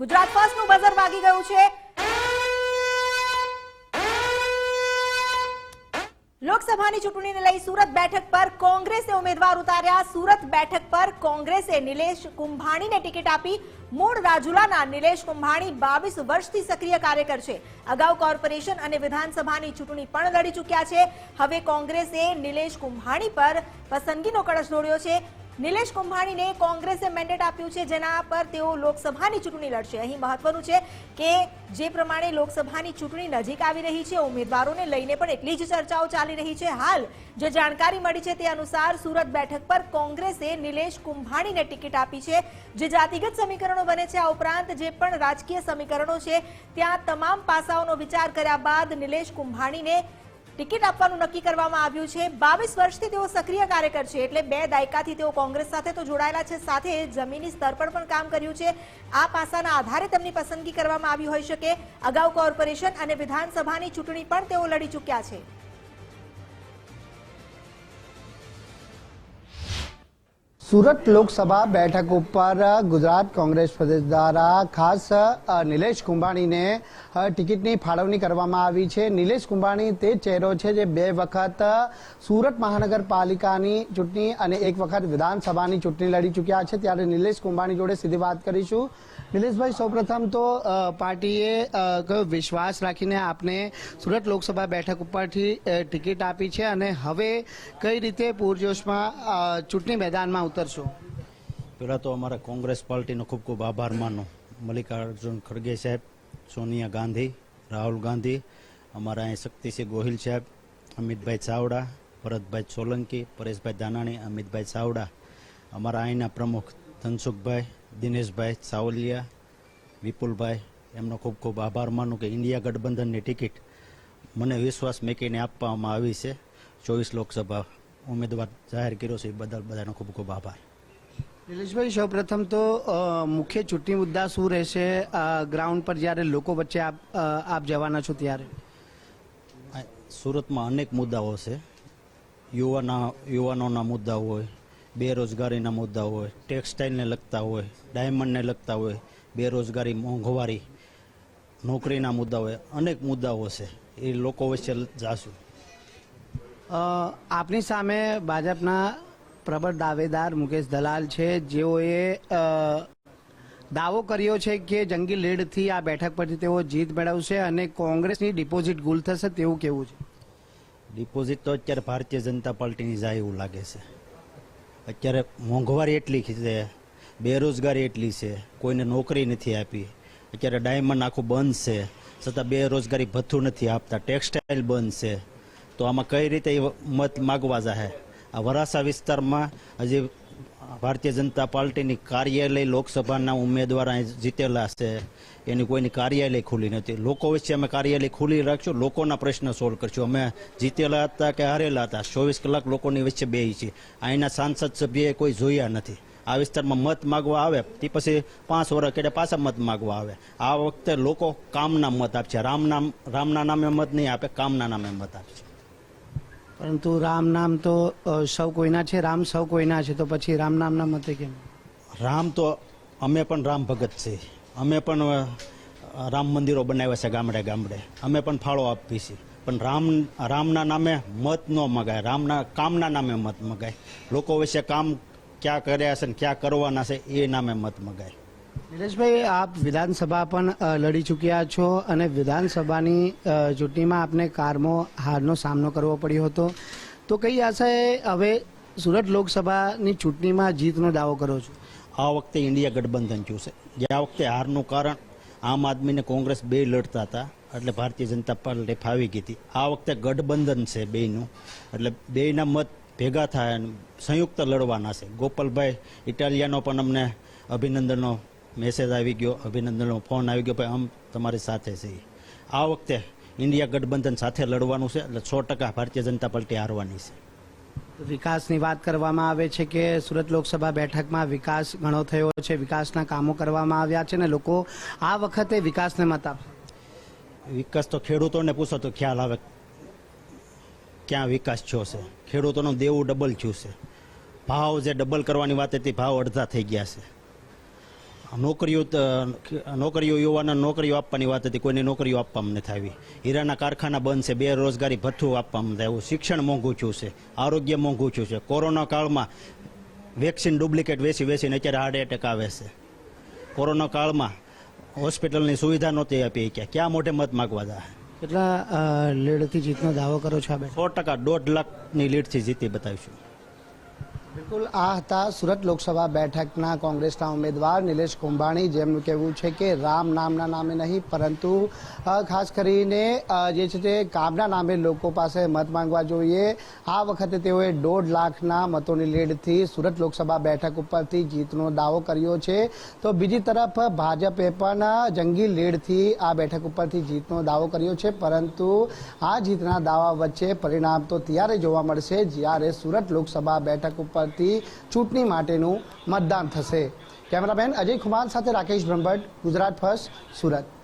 Gujarat ફર્સ્ટનું buzzer વાગી ગયું છે. લોકસભાની ચૂંટણીને લઈ સુરત બેઠક પર કોંગ્રેસે ઉમેદવાર ઉતાર્યા. સુરત બેઠક પર કોંગ્રેસે નિલેશ કુંભાણીને ટિકિટ આપી. મૂળ રાજુલાના નિલેશ કુંભાણી બાવીસ વર્ષથી સક્રિય કાર્યકર છે. અગાઉ કોર્પોરેશન અને વિધાનસભાની ચૂંટણી પણ લડી ચૂક્યા છે. હવે કોંગ્રેસે નિલેશ કુંભાણી પર પસંદગીનો કળશ દોડ્યો છે. નિલેશ કુંભાણીને કોંગ્રેસે મેન્ડેટ આપ્યું છે, જેના પર તેઓ લોકસભાની ચૂંટણી લડશે. અહીં મહત્વનું છે કે જે પ્રમાણે લોકસભાની ચૂંટણી નજીક આવી રહી છે, ઉમેદવારોને લઈને પણ એટલી જ ચર્ચાઓ ચાલી રહી છે. હાલ જે જાણકારી મળી છે તે અનુસાર સુરત બેઠક પર કોંગ્રેસે નિલેશ કુંભાણીને ટિકિટ આપી છે. જે જાતિગત સમીકરણો બને છે આ ઉપરાંત જે પણ રાજકીય સમીકરણો છે, ત્યાં તમામ પાસાઓનો વિચાર કર્યા બાદ નિલેશ કુંભાણીને ટિકિટ આપવાનું નક્કી કરવામાં આવ્યું છે. બાવીસ વર્ષથી તેઓ સક્રિય કાર્યકર છે એટલે બે દાયકાથી તેઓ કોંગ્રેસ સાથે તો જોડાયેલા છે. સાથે જમીની સ્તર પર પણ કામ કર્યું છે. આ પાસાના આધારે તેમની પસંદગી કરવામાં આવી હોઈ શકે. અગાઉ કોર્પોરેશન અને વિધાનસભાની ચૂંટણી પણ તેઓ લડી ચૂક્યા છે. સુરત લોકસભા બેઠક ઉપર ગુજરાત કોંગ્રેસ પ્રદેશ દ્વારા ખાસ નિલેશ કુંભાણીને ટિકિટની ફાળવણી કરવામાં આવી છે. નિલેશ કુંભાણી તે ચહેરો છે જે બે વખત સુરત મહાનગરપાલિકાની ચૂંટણી અને એક વખત વિધાનસભાની ચૂંટણી લડી ચૂક્યા છે. ત્યારે નિલેશ કુંભાણી જોડે સીધી વાત કરીશું. નિલેશભાઈ, સૌપ્રથમ તો પાર્ટીએ કયો વિશ્વાસ રાખીને આપને સુરત લોકસભા બેઠક ઉપરથી ટિકિટ આપી છે અને હવે કઈ રીતે પૂરજોશમાં ચૂંટણી મેદાનમાં ઉતરશો? પહેલાં તો અમારા કોંગ્રેસ પાર્ટીનો ખૂબ ખૂબ આભાર માનું મલ્લિકાર્જુન ખડગે સાહેબ, સોનિયા ગાંધી, રાહુલ ગાંધી, અમારા અહીં શક્તિસિંહ ગોહિલ સાહેબ, અમિતભાઈ ચાવડા, ભરતભાઈ સોલંકી, પરેશભાઈ દાનાણી અમિતભાઈ ચાવડા, અમારા અહીંના પ્રમુખ ધનસુખભાઈ દિનેશભાઈ સાવલિયા વિપુલભાઈ એમનો ખૂબ ખૂબ આભાર માનું કે ઇન્ડિયા ગઠબંધનની ટિકિટ મને વિશ્વાસ મૂકીને આપવામાં આવી છે. ચોવીસ લોકસભા ઉમેદવાર જાહેર કર્યો છે એ બદલ બધાનો ખૂબ ખૂબ આભાર. નિલેશભાઈ સૌપ્રથમ તો મુખ્ય ચૂંટણી મુદ્દા શું રહેશે? ગ્રાઉન્ડ પર જ્યારે લોકો વચ્ચે આપ આપ જવાના છો ત્યારે? સુરતમાં અનેક મુદ્દાઓ છે. યુવાના યુવાનોના મુદ્દાઓ હોય બેરોજગારીના મુદ્દા હોય ટેક્સટાઇલને લગતા હોય ડાયમંડને લગતા હોય બેરોજગારી મોંઘવારી નોકરીના મુદ્દા હોય અનેક મુદ્દાઓ છે. એ લોકો વચ્ચે જાશું. આપની સામે ભાજપના પ્રબળ દાવેદાર મુકેશ દલાલ છે. જેઓએ દાવો કર્યો છે કે જંગી લીડથી આ બેઠક પરથી તેઓ જીત મેળવશે અને કોંગ્રેસની ડિપોઝિટ ગુલ થશે તેવું કેવું છે? ડિપોઝિટ તો અત્યારે ભારતીય જનતા પાર્ટીની જાય એવું લાગે છે. અત્યારે મોંઘવારી એટલી છે, બેરોજગારી એટલી છે, કોઈને નોકરી નથી આપી. અત્યારે ડાયમંડ આખું બંધ છે, છતાં બેરોજગારી ભથ્થું નથી આપતા, ટેક્સટાઇલ બંધ છે. તો આમાં કઈ રીતે એ મત માગવા જાહે? આ વરાસા વિસ્તારમાં હજી ભારતીય જનતા પાર્ટીની કાર્યાલય લોકસભાના ઉમેદવાર જીતેલા છે. એની કોઈની કાર્યાલય ખુલ્લી નથી. લોકો વચ્ચે અમે કાર્યાલય ખુલ્લી રાખશું, લોકોના પ્રશ્ન સોલ્વ કરશું. અમે જીતેલા હતા કે હારેલા હતા? ચોવીસ કલાક લોકોની વચ્ચે બે છીએ. અહીંના સાંસદ સભ્યએ કોઈ જોયા નથી. આ વિસ્તારમાં મત માગવા આવે, તે પછી પાંચ વર્ષ કે પાછા મત માગવા આવે. આ વખતે લોકો કામના મત આપશે. રામ નામ રામના નામે મત નહીં આપે, કામના નામે મત આપશે. પરંતુ રામ નામ તો સૌ કોઈના છે, રામ સૌ કોઈના છે, તો પછી રામ નામના મતે કેમ? રામ તો અમે પણ રામ ભગત છે. અમે પણ રામ મંદિરો બનાવ્યા છે ગામડે ગામડે. અમે પણ ફાળો આપીએ છીએ. પણ રામ, રામના નામે મત ન મગાય. રામના, કામના નામે મત મગાય. લોકો વિશે કામ ક્યાં કર્યા છે ને ક્યાં કરવાના છે એ નામે મત મગાય. નિલેશભાઈ, આપ વિધાનસભા પણ લડી ચૂક્યા છો અને વિધાનસભાની ચૂંટણીમાં આપને કારમો, હારનો સામનો કરવો પડ્યો હતો. તો કઈ આશાએ હવે સુરત લોકસભાની ચૂંટણીમાં જીતનો દાવો કરો છો? આ વખતે ઇન્ડિયા ગઠબંધન થયું જે આ વખતે હારનું કારણ આમ આદમીને કોંગ્રેસ બે લડતા હતા, એટલે ભારતીય જનતા પાર્ટી ફાવી ગઈ હતી. આ વખતે ગઠબંધન છે બેયનું, એટલે બેયના મત ભેગા થાય સંયુક્ત લડવાના છે. ગોપાલભાઈ ઇટાલિયાનો પણ અમને અભિનંદનનો મેસેજ આવી ગયો અભિનંદનનો ફોન આવી ગયો ભાઈ આમ તમારી સાથે છે. આ વખતે ઇન્ડિયા ગઠબંધન સાથે લડવાનું છે એટલે સો ટકા ભારતીય જનતા પાર્ટી હારવાની છે. વિકાસની વાત કરવામાં આવે છે કે સુરત લોકસભા બેઠકમાં વિકાસ ઘણો થયો છે વિકાસના કામો કરવામાં આવ્યા છે ને લોકો આ વખતે વિકાસને મત આપશે? વિકાસ તો ખેડૂતોને પૂછો તો ખ્યાલ આવે ક્યાં વિકાસ થયો છે. ખેડૂતોનું દેવું ડબલ થયું છે. ભાવ જે ડબલ કરવાની વાત હતી ભાવ અડધા થઈ ગયા છે. નોકરીઓ નોકરીઓ યુવાના નોકરીઓ આપવાની વાત હતી કોઈને નોકરીઓ આપવામાં નથી આવી. હીરાના કારખાના બંધ છે બેરોજગારી ભથ્થું આપવામાં આવ્યું. શિક્ષણ મોંઘું છું છે આરોગ્ય મોંઘું છું છે. કોરોના કાળમાં વેક્સિન ડુપ્લિકેટ વેચી વેચીને અત્યારે હાર્ટ એટેક આવે છે. કોરોના કાળમાં હોસ્પિટલની સુવિધા નહોતી આપી કે ક્યાં મોટે મત માગવા દા? કેટલા લીડથી જીતનો દાવો કરો છો સો ટકા દોઢ લાખની લીડથી જીતી બતાવીશું. બિલકુલ, આ હતા સુરત લોકસભા બેઠકના કોંગ્રેસના ઉમેદવાર નિલેશ કુંભાણી. જેમનું કહેવું છે કે રામ નામના નામે નહીં, પરંતુ ખાસ કરીને જે છે તે કામના નામે લોકો પાસે મત માંગવા જોઈએ. આ વખતે તેઓએ દોઢ લાખના મતોની લીડથી સુરત લોકસભા બેઠક ઉપરથી જીતનો દાવો કર્યો છે. તો બીજી તરફ, ભાજપે પણ જંગી લીડથી આ બેઠક ઉપરથી જીતનો દાવો કર્યો છે. પરંતુ, આ જીતના દાવા વચ્ચે પરિણામ તો ત્યારે જોવા મળશે જ્યારે સુરત લોકસભા બેઠક ઉપરથી ચૂંટણી માટેનું મતદાન થશે. કેમેરામેન અજય કુમાર સાથે રાકેશ બ્રહ્મભટ્ટ ગુજરાત ફર્સ્ટ સુરત.